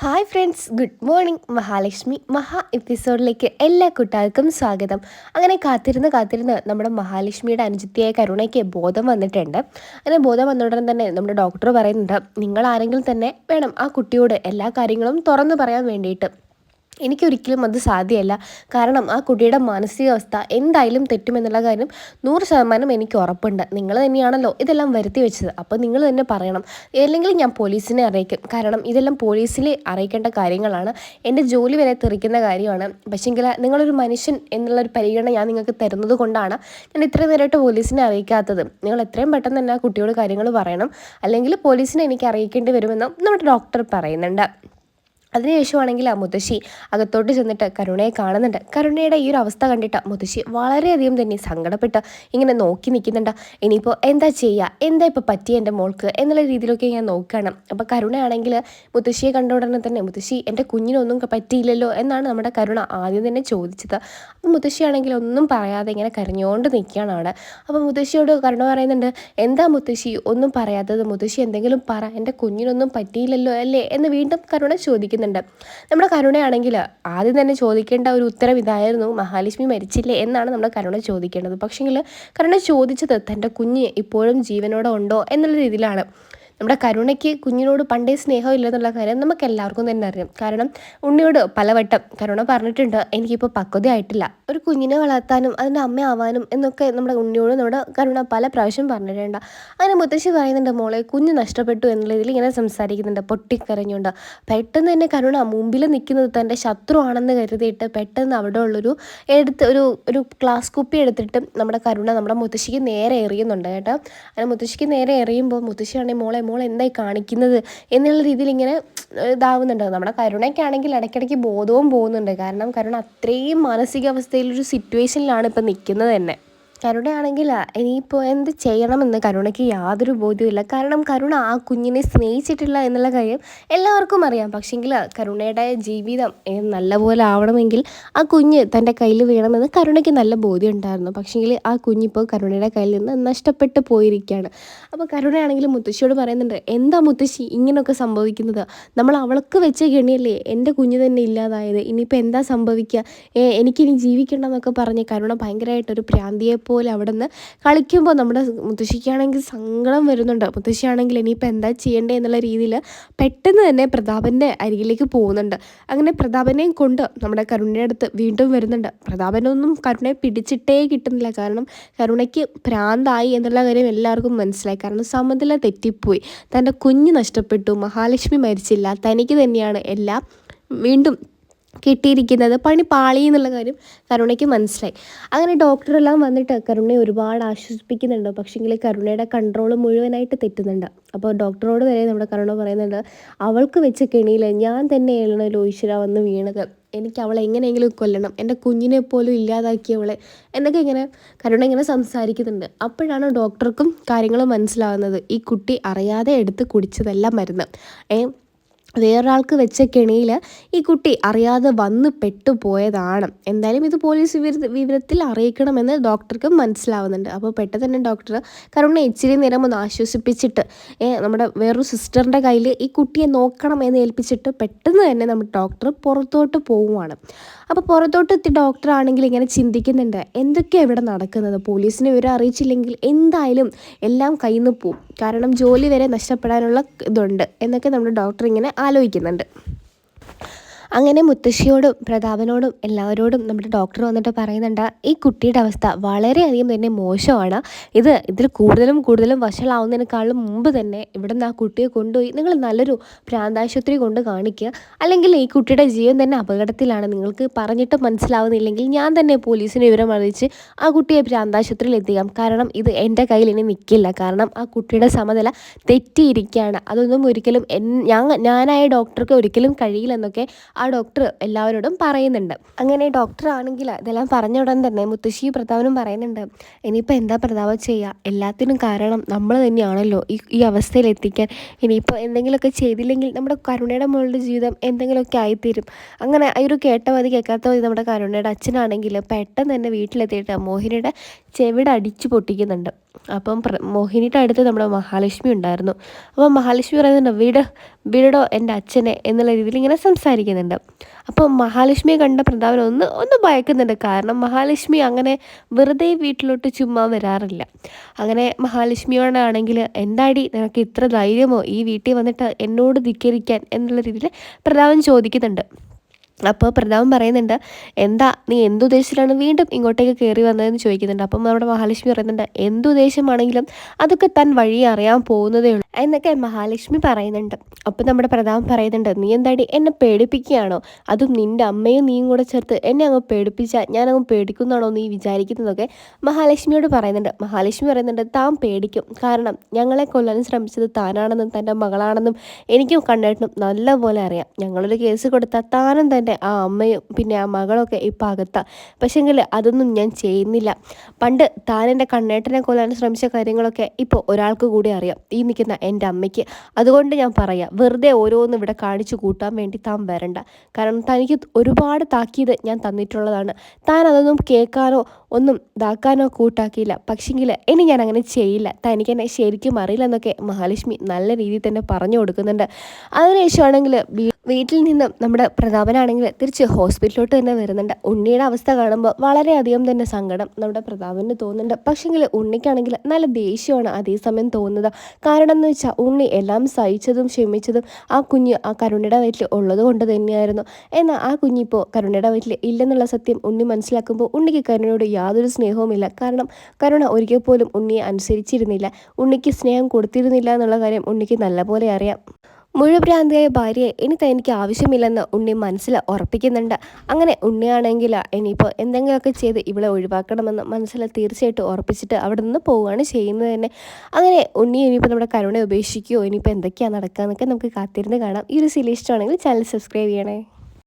Hi friends good morning Mahalakshmi മഹാ എപ്പിസോഡിലേക്ക് എല്ലാ കുട്ടികൾക്കും സ്വാഗതം. അങ്ങനെ കാത്തിരുന്ന് കാത്തിരുന്ന് നമ്മുടെ മഹാലക്ഷ്മിയുടെ അനുജിത്തിയായ കരുണയ്ക്ക് ബോധം വന്നിട്ടുണ്ട്. അങ്ങനെ ബോധം വന്ന ഉടനെ തന്നെ നമ്മുടെ ഡോക്ടർ പറയുന്നുണ്ട് നിങ്ങൾ ആരെങ്കിലും തന്നെ വേണം ആ കുട്ടിയോട് എല്ലാ കാര്യങ്ങളും തുറന്നു പറയാൻ വേണ്ടിയിട്ട്. എനിക്കൊരിക്കലും അത് സാധ്യമല്ല കാരണം ആ കുട്ടിയുടെ മാനസികാവസ്ഥ എന്തായാലും തെറ്റുമെന്നുള്ള കാര്യം നൂറ് ശതമാനം എനിക്ക് ഉറപ്പുണ്ട്. നിങ്ങൾ തന്നെയാണല്ലോ ഇതെല്ലാം വരുത്തി വെച്ചത്. അപ്പോൾ നിങ്ങൾ തന്നെ പറയണം. അല്ലെങ്കിൽ ഞാൻ പോലീസിനെ അറിയിക്കും. കാരണം ഇതെല്ലാം പോലീസിൽ അറിയിക്കേണ്ട കാര്യങ്ങളാണ്. എന്റെ ജോലി വരെ തെറിക്കുന്ന കാര്യമാണ്. പക്ഷേങ്കിൽ നിങ്ങളൊരു മനുഷ്യൻ എന്നുള്ളൊരു പരിഗണന ഞാൻ നിങ്ങൾക്ക് തരുന്നത് കൊണ്ടാണ് ഞാൻ ഇത്രയും നേരമായിട്ട് പോലീസിനെ അറിയിക്കാത്തത്. നിങ്ങൾ എത്രയും പെട്ടെന്ന് തന്നെ ആ കുട്ടിയോട് കാര്യങ്ങൾ പറയണം. അല്ലെങ്കിൽ പോലീസിനെ എനിക്ക് അറിയിക്കേണ്ടി വരുമെന്നും നമ്മുടെ ഡോക്ടർ പറയുന്നുണ്ട്. അതിനുശേഷമാണെങ്കിൽ ആ മുത്തശ്ശി അകത്തോട്ട് ചെന്നിട്ട് കരുണയെ കാണുന്നുണ്ട്. കരുണയുടെ ഈ ഒരു അവസ്ഥ കണ്ടിട്ട് മുത്തശ്ശി വളരെയധികം തന്നെ സങ്കടപ്പെട്ട് ഇങ്ങനെ നോക്കി നിൽക്കുന്നുണ്ട്. ഇനിയിപ്പോൾ എന്താ ചെയ്യുക എന്താ ഇപ്പോൾ പറ്റിയ എന്റെ മോൾക്ക്? എന്നുള്ള രീതിയിലൊക്കെ ഞാൻ നോക്കുകയാണ്. അപ്പോൾ കരുണയാണെങ്കിൽ മുത്തശ്ശിയെ കണ്ട ഉടനെ തന്നെ മുത്തശ്ശി എന്റെ കുഞ്ഞിനൊന്നും പറ്റിയില്ലല്ലോ എന്നാണ് നമ്മുടെ കരുണ ആദ്യം തന്നെ ചോദിച്ചത്. അപ്പോൾ മുത്തശ്ശിയാണെങ്കിൽ ഒന്നും പറയാതെ ഇങ്ങനെ കരഞ്ഞുകൊണ്ട് നിൽക്കുകയാണ്. അവിടെ അപ്പോൾ മുത്തശ്ശിയോട് കരുണ പറയുന്നുണ്ട് എന്താ മുത്തശ്ശി? ഒന്നും പറയാത്തത്. മുത്തശ്ശി എന്തെങ്കിലും പറ. എന്റെ കുഞ്ഞിനൊന്നും പറ്റിയില്ലല്ലോ അല്ലേ? എന്ന് വീണ്ടും കരുണ ചോദിക്കുന്നുണ്ട്. നമ്മുടെ കരുണയാണെങ്കിൽ ആദ്യം തന്നെ ചോദിക്കേണ്ട ഒരു ഉത്തരം ഇതായിരുന്നു മഹാലക്ഷ്മി മരിച്ചില്ലേ എന്നാണ് നമ്മുടെ കരുണ ചോദിക്കേണ്ടത്. പക്ഷേങ്കിൽ കരുണ ചോദിച്ചത് തന്റെ കുഞ്ഞ് ഇപ്പോഴും ജീവനോടെ ഉണ്ടോ എന്നുള്ള രീതിയിലാണ്. നമ്മുടെ കരുണയ്ക്ക് കുഞ്ഞിനോട് പണ്ടേ സ്നേഹമില്ല എന്നുള്ള കാര്യം നമുക്ക് എല്ലാവർക്കും തന്നെ അറിയാം. കാരണം ഉണ്ണിയോട് പലവട്ടം കരുണ പറഞ്ഞിട്ടുണ്ട് എനിക്കിപ്പോൾ പക്വതയായിട്ടില്ല ഒരു കുഞ്ഞിനെ വളർത്താനും അതിന്റെ അമ്മയാവാനും എന്നൊക്കെ നമ്മുടെ ഉണ്ണിയോട് നമ്മുടെ കരുണ പല പ്രാവശ്യം പറഞ്ഞിട്ടുണ്ട്. അങ്ങനെ മുത്തശ്ശി പറയുന്നുണ്ട് മോളെ കുഞ്ഞ് നഷ്ടപ്പെട്ടു എന്നുള്ള രീതിയിൽ ഇങ്ങനെ സംസാരിക്കുന്നുണ്ട് പൊട്ടിക്കരഞ്ഞുകൊണ്ട്. പെട്ടെന്ന് തന്നെ കരുണ മുമ്പിൽ നിൽക്കുന്നത് തന്റെ ശത്രു ആണെന്ന് കരുതിയിട്ട് പെട്ടെന്ന് അവിടെ ഉള്ളൊരു എടുത്ത് ഒരു ഒരു ഗ്ലാസ് കുപ്പി എടുത്തിട്ട് നമ്മുടെ കരുണ നമ്മുടെ മുത്തശ്ശിക്ക് നേരെ എറിയുന്നുണ്ട് കേട്ടോ. അങ്ങനെ മുത്തശ്ശിക്ക് നേരെ എറിയുമ്പോൾ മുത്തശ്ശിയാണെങ്കിൽ മോളെ മോൾ എന്തായി കാണിക്കുന്നത് എന്നുള്ള രീതിയിൽ ഇങ്ങനെ ഇതാവുന്നുണ്ട്. നമ്മുടെ കരുണയ്ക്കാണെങ്കിൽ ഇടയ്ക്കിടയ്ക്ക് ബോധവും പോകുന്നുണ്ട്. കാരണം കരുണ അത്രയും മാനസികാവസ്ഥയിലൊരു സിറ്റുവേഷനിലാണ് ഇപ്പം നിൽക്കുന്നത് തന്നെ. കരുണയാണെങ്കിൽ ഇനിയിപ്പോൾ എന്ത് ചെയ്യണമെന്ന് കരുണയ്ക്ക് യാതൊരു ബോധ്യമില്ല കാരണം കരുണ ആ കുഞ്ഞിനെ സ്നേഹിച്ചിട്ടില്ല എന്നുള്ള കാര്യം എല്ലാവർക്കും അറിയാം. പക്ഷേങ്കിൽ കരുണയുടെ ജീവിതം നല്ലപോലെ ആവണമെങ്കിൽ ആ കുഞ്ഞ് തന്റെ കയ്യിൽ വേണമെന്ന് കരുണയ്ക്ക് നല്ല ബോധ്യം ഉണ്ടായിരുന്നു പക്ഷേങ്കിൽ ആ കുഞ്ഞിപ്പോൾ കരുണയുടെ കയ്യിൽ നിന്ന് നഷ്ടപ്പെട്ടു പോയിരിക്കുകയാണ്. അപ്പോൾ കരുണയാണെങ്കിൽ മുത്തശ്ശിയോട് പറയുന്നുണ്ട് എന്താ മുത്തശ്ശി ഇങ്ങനെയൊക്കെ സംഭവിക്കുന്നത്? നമ്മൾ അവൾക്ക് വെച്ച കെണിയല്ലേ? എന്റെ കുഞ്ഞ് തന്നെ ഇല്ലാതായത്. ഇനിയിപ്പോൾ എന്താ സംഭവിക്കുക? എനിക്കിനി ജീവിക്കണമെന്നൊക്കെ പറഞ്ഞ് കരുണ ഭയങ്കരമായിട്ടൊരു പ്രാന്തിയെ പോലെ അവിടെ നിന്ന് കളിക്കുമ്പോൾ നമ്മുടെ മുത്തശ്ശിക്കാണെങ്കിൽ സങ്കടം വരുന്നുണ്ട്. മുത്തശ്ശിയാണെങ്കിൽ ഇനിയിപ്പോൾ എന്താ ചെയ്യേണ്ടത് എന്നുള്ള രീതിയിൽ പെട്ടെന്ന് തന്നെ പ്രതാപന്റെ അരികിലേക്ക് പോകുന്നുണ്ട്. അങ്ങനെ പ്രതാപനെയും കൊണ്ട് നമ്മുടെ കരുണയുടെ അടുത്ത് വീണ്ടും വരുന്നുണ്ട്. പ്രതാപനൊന്നും കരുണയെ പിടിച്ചിട്ടേ കിട്ടുന്നില്ല. കാരണം കരുണയ്ക്ക് പ്രാന്തായി എന്നുള്ള കാര്യം എല്ലാവർക്കും മനസ്സിലായി. കാരണം സമനില തെറ്റിപ്പോയി. തന്റെ കുഞ്ഞ് നഷ്ടപ്പെട്ടു. മഹാലക്ഷ്മി മരിച്ചില്ല. തനിക്ക് തന്നെയാണ് എല്ലാം വീണ്ടും കിട്ടിയിരിക്കുന്നത്. പണി പാളി എന്നുള്ള കാര്യം കരുണയ്ക്ക് മനസ്സിലായി. അങ്ങനെ ഡോക്ടറെല്ലാം വന്നിട്ട് കരുണയെ ഒരുപാട് ആശ്വസിപ്പിക്കുന്നുണ്ട്. പക്ഷേങ്കിൽ കരുണയുടെ കൺട്രോൾ മുഴുവനായിട്ട് തെറ്റുന്നുണ്ട്. അപ്പോൾ ഡോക്ടറോട് വരെ നമ്മുടെ കരുണ പറയുന്നുണ്ട് അവൾക്ക് വെച്ച കെണിയിൽ ഞാൻ തന്നെയാണ് ലോയിശ്വര വന്ന് വീണത്. എനിക്ക് അവളെ എങ്ങനെയെങ്കിലും കൊല്ലണം. എന്റെ കുഞ്ഞിനെ പോലും ഇല്ലാതാക്കിയവളെ. എന്നൊക്കെ ഇങ്ങനെ കരുണ ഇങ്ങനെ സംസാരിക്കുന്നുണ്ട്. അപ്പോഴാണ് ഡോക്ടർക്കും കാര്യങ്ങൾ മനസ്സിലാവുന്നത് ഈ കുട്ടി അറിയാതെ എടുത്ത് കുടിച്ചതല്ല മരുന്ന്. ഏ വേറൊരാൾക്ക് വെച്ച കെണിയിൽ ഈ കുട്ടി അറിയാതെ വന്ന് പെട്ടുപോയതാണ്. എന്തായാലും ഇത് പോലീസ് വിവര വിവരത്തിൽ അറിയിക്കണമെന്ന് ഡോക്ടർക്ക് മനസ്സിലാവുന്നുണ്ട്. അപ്പോൾ പെട്ടെന്ന് തന്നെ ഡോക്ടർ കരുണ ഇച്ചിരി നേരം ഒന്ന് ആശ്വസിപ്പിച്ചിട്ട് നമ്മുടെ വേറൊരു സിസ്റ്ററിന്റെ കയ്യിൽ ഈ കുട്ടിയെ നോക്കണം എന്ന് ഏൽപ്പിച്ചിട്ട് പെട്ടെന്ന് തന്നെ നമ്മുടെ ഡോക്ടർ പുറത്തോട്ട് പോവുകയാണ് അപ്പോൾ പുറത്തോട്ട് എത്തി ഡോക്ടർ ആണെങ്കിൽ ഇങ്ങനെ ചിന്തിക്കുന്നുണ്ട് എന്തൊക്കെയാണ് ഇവിടെ നടക്കുന്നത്? പോലീസിനെ വിവരം അറിയിച്ചില്ലെങ്കിൽ എന്തായാലും എല്ലാം കയ്യിൽ നിന്ന് പോവും. കാരണം ജോലി വരെ നഷ്ടപ്പെടാനുള്ള ഇതുണ്ട് എന്നൊക്കെ നമ്മുടെ ഡോക്ടർ ഇങ്ങനെ ആലോചിക്കുന്നുണ്ട്. അങ്ങനെ മുത്തശ്ശിയോടും പ്രതാപനോടും എല്ലാവരോടും നമ്മുടെ ഡോക്ടർ വന്നിട്ട് പറയുന്നുണ്ട് ഈ കുട്ടിയുടെ അവസ്ഥ വളരെയധികം തന്നെ മോശമാണ്. ഇത് ഇതിൽ കൂടുതലും കൂടുതലും വഷളാവുന്നതിനേക്കാളും മുമ്പ് തന്നെ ഇവിടുന്ന് ആ കുട്ടിയെ കൊണ്ടുപോയി നിങ്ങൾ നല്ലൊരു പ്രാന്താശുപത്രി കൊണ്ട് കാണിക്കുക അല്ലെങ്കിൽ ഈ കുട്ടിയുടെ ജീവൻ തന്നെ അപകടത്തിലാണ്. നിങ്ങൾക്ക് പറഞ്ഞിട്ട് മനസ്സിലാവുന്നില്ലെങ്കിൽ ഞാൻ തന്നെ പോലീസിന് വിവരം അറിയിച്ച് ആ കുട്ടിയെ പ്രാന്താശുപത്രിയിൽ എത്തിക്കാം. കാരണം ഇത് എന്റെ കയ്യിൽ ഇനി നിൽക്കില്ല കാരണം ആ കുട്ടിയുടെ സമനില തെറ്റിയിരിക്കുകയാണ്. അതൊന്നും ഒരിക്കലും ഞാൻ ഞാനായ ഡോക്ടർക്ക് ഒരിക്കലും കഴിയില്ലെന്നൊക്കെ ആ ഡോക്ടർ എല്ലാവരോടും പറയുന്നുണ്ട്. അങ്ങനെ ഡോക്ടർ ആണെങ്കിൽ ഇതെല്ലാം പറഞ്ഞ ഉടൻ തന്നെ മുത്തശ്ശി പ്രതാപനും പറയുന്നുണ്ട് ഇനിയിപ്പോൾ എന്താ പ്രതാപം ചെയ്യുക എല്ലാത്തിനും കാരണം നമ്മൾ തന്നെയാണല്ലോ ഈ ഈ അവസ്ഥയിൽ എത്തിക്കാൻ. ഇനിയിപ്പോൾ എന്തെങ്കിലുമൊക്കെ ചെയ്തില്ലെങ്കിൽ നമ്മുടെ കരുണയുടെ മോളുടെ ജീവിതം എന്തെങ്കിലുമൊക്കെ ആയിത്തീരും. അങ്ങനെ ഒരു കേട്ട മതി കേൾക്കാത്ത മതി നമ്മുടെ കരുണയുടെ അച്ഛനാണെങ്കിൽ പെട്ടെന്ന് തന്നെ വീട്ടിലെത്തിയിട്ട് മോഹിനിയുടെ ചെവിട് അടിച്ചു പൊട്ടിക്കുന്നുണ്ട്. അപ്പം മോഹിനിയുടെ അടുത്ത് നമ്മുടെ മഹാലക്ഷ്മി ഉണ്ടായിരുന്നു. അപ്പം മഹാലക്ഷ്മി പറയുന്നുണ്ട് വീട് വീടോ എന്റെ അച്ഛനെ എന്നുള്ള രീതിയിൽ ഇങ്ങനെ സംസാരിക്കുന്നുണ്ട്. അപ്പം മഹാലക്ഷ്മിയെ കണ്ട പ്രതാപൻ ഒന്ന് ഒന്ന് ഭയക്കുന്നുണ്ട്. കാരണം മഹാലക്ഷ്മി അങ്ങനെ വെറുതെ വീട്ടിലോട്ട് ചുമ്മാ വരാറില്ല. അങ്ങനെ മഹാലക്ഷ്മിയോടാണെങ്കിൽ എന്താടി നിനക്ക് ഇത്ര ധൈര്യമോ? ഈ വീട്ടിൽ വന്നിട്ട് എന്നോട് ധിക്കരിക്കാൻ എന്നുള്ള രീതിയിൽ പ്രതാപൻ ചോദിക്കുന്നുണ്ട്. അപ്പോൾ പ്രതാപൻ പറയുന്നുണ്ട് എന്താ നീ എന്തുദ്ദേശത്തിലാണ് വീണ്ടും ഇങ്ങോട്ടേക്ക് കയറി വന്നതെന്ന് ചോദിക്കുന്നുണ്ട്. അപ്പം നമ്മുടെ മഹാലക്ഷ്മി പറയുന്നുണ്ട് എന്തുദ്ദേശമാണെങ്കിലും അതൊക്കെ താൻ വഴി അറിയാൻ പോകുന്നതേ ഉള്ളൂ. എന്നൊക്കെ മഹാലക്ഷ്മി പറയുന്നുണ്ട്. അപ്പം നമ്മുടെ പ്രതാപൻ പറയുന്നുണ്ട് നീ എന്താടി എന്നെ പേടിപ്പിക്കുകയാണോ? അതും നിന്റെ അമ്മയും നീയും കൂടെ ചേർത്ത് എന്നെ അങ്ങ് പേടിപ്പിച്ചാൽ ഞാൻ അങ്ങ് പേടിക്കുന്നതാണോ നീ വിചാരിക്കുന്നതൊക്കെ മഹാലക്ഷ്മിയോട് പറയുന്നുണ്ട്. മഹാലക്ഷ്മി പറയുന്നുണ്ട് താൻ പേടിക്കും. കാരണം ഞങ്ങളെ കൊല്ലാൻ ശ്രമിച്ചത് താനാണെന്നും തന്റെ മകളാണെന്നും എനിക്കും കണ്ടിട്ടും നല്ലപോലെ അറിയാം. ഞങ്ങളൊരു കേസ് കൊടുത്താൽ താനും എന്റെ ആ അമ്മയും പിന്നെ ആ മകളൊക്കെ ഇപ്പം അകത്താണ് പക്ഷേങ്കിൽ അതൊന്നും ഞാൻ ചെയ്യുന്നില്ല. പണ്ട് താൻ എന്റെ കണ്ണേട്ടനെ കൊല്ലാൻ ശ്രമിച്ച കാര്യങ്ങളൊക്കെ ഇപ്പോൾ ഒരാൾക്ക് കൂടി അറിയാം. ഈ നിൽക്കുന്ന എന്റെ അമ്മയ്ക്ക്. അതുകൊണ്ട് ഞാൻ പറയാം വെറുതെ ഓരോന്നും ഇവിടെ കാണിച്ചു കൂട്ടാൻ വേണ്ടി താൻ വരണ്ട. കാരണം തനിക്ക് ഒരുപാട് താക്കീത് ഞാൻ തന്നിട്ടുള്ളതാണ്. താൻ അതൊന്നും കേൾക്കാനോ ഒന്നും ഇതാക്കാനോ കൂട്ടാക്കിയില്ല. പക്ഷെങ്കിൽ ഇനി ഞാൻ അങ്ങനെ ചെയ്യില്ല. തനിക്ക് എന്നെ ശരിക്കും അറിയില്ല എന്നൊക്കെ മഹാലക്ഷ്മി നല്ല രീതിയിൽ തന്നെ പറഞ്ഞു കൊടുക്കുന്നുണ്ട്. അതിനുശേഷമാണെങ്കിൽ വീട്ടിൽ നിന്നും നമ്മുടെ പ്രതാപനാണെങ്കിൽ തിരിച്ച് ഹോസ്പിറ്റലിലോട്ട് തന്നെ വരുന്നുണ്ട്. ഉണ്ണിയുടെ അവസ്ഥ കാണുമ്പോൾ വളരെയധികം തന്നെ സങ്കടം നമ്മുടെ പ്രതാപന് തോന്നുന്നുണ്ട്. പക്ഷേങ്കിൽ ഉണ്ണിക്കാണെങ്കിൽ നല്ല ദേഷ്യമാണ് അതേസമയം തോന്നുന്നത്. കാരണം എന്ന് വെച്ചാൽ ഉണ്ണി എല്ലാം സഹിച്ചതും ക്ഷമിച്ചതും ആ കുഞ്ഞ് ആ കരുണയുടെ വയറ്റിൽ ഉള്ളത് കൊണ്ട് തന്നെയായിരുന്നു. എന്നാൽ ആ കുഞ്ഞിപ്പോൾ കരുണയുടെ വയറ്റിൽ ഇല്ലെന്നുള്ള സത്യം ഉണ്ണി മനസ്സിലാക്കുമ്പോൾ ഉണ്ണിക്ക് കരുണയോട് യാതൊരു സ്നേഹവുമില്ല കാരണം കരുണ ഒരിക്കൽ പോലും ഉണ്ണിയെ അനുസരിച്ചിരുന്നില്ല. ഉണ്ണിക്ക് സ്നേഹം കൊടുത്തിരുന്നില്ല എന്നുള്ള കാര്യം ഉണ്ണിക്ക് നല്ലപോലെ അറിയാം. മുഴുഭ്രാന്തിയായ ഭാര്യയെ ഇനി തനിക്ക് ആവശ്യമില്ലെന്ന് ഉണ്ണി മനസ്സിൽ ഉറപ്പിക്കുന്നുണ്ട്. അങ്ങനെ ഉണ്ണിയാണെങ്കിൽ ഇനിയിപ്പോൾ എന്തെങ്കിലുമൊക്കെ ചെയ്ത് ഇവളെ ഒഴിവാക്കണമെന്ന് മനസ്സിൽ തീർച്ചയായിട്ടും ഉറപ്പിച്ചിട്ട് അവിടെ നിന്ന് പോവുകയാണ് ചെയ്യുന്നത് തന്നെ. അങ്ങനെ ഉണ്ണി ഇനിയിപ്പോൾ നമ്മുടെ കരുണയെ ഉപേക്ഷിക്കുകയോ ഇനിയിപ്പോൾ എന്തൊക്കെയാണ് നടക്കുക എന്നൊക്കെ നമുക്ക് കാത്തിരുന്ന് കാണാം. ഈ ഒരു സീരിയൽ ഇഷ്ടമാണെങ്കിൽ ചാനൽ സബ്സ്ക്രൈബ് ചെയ്യണേ.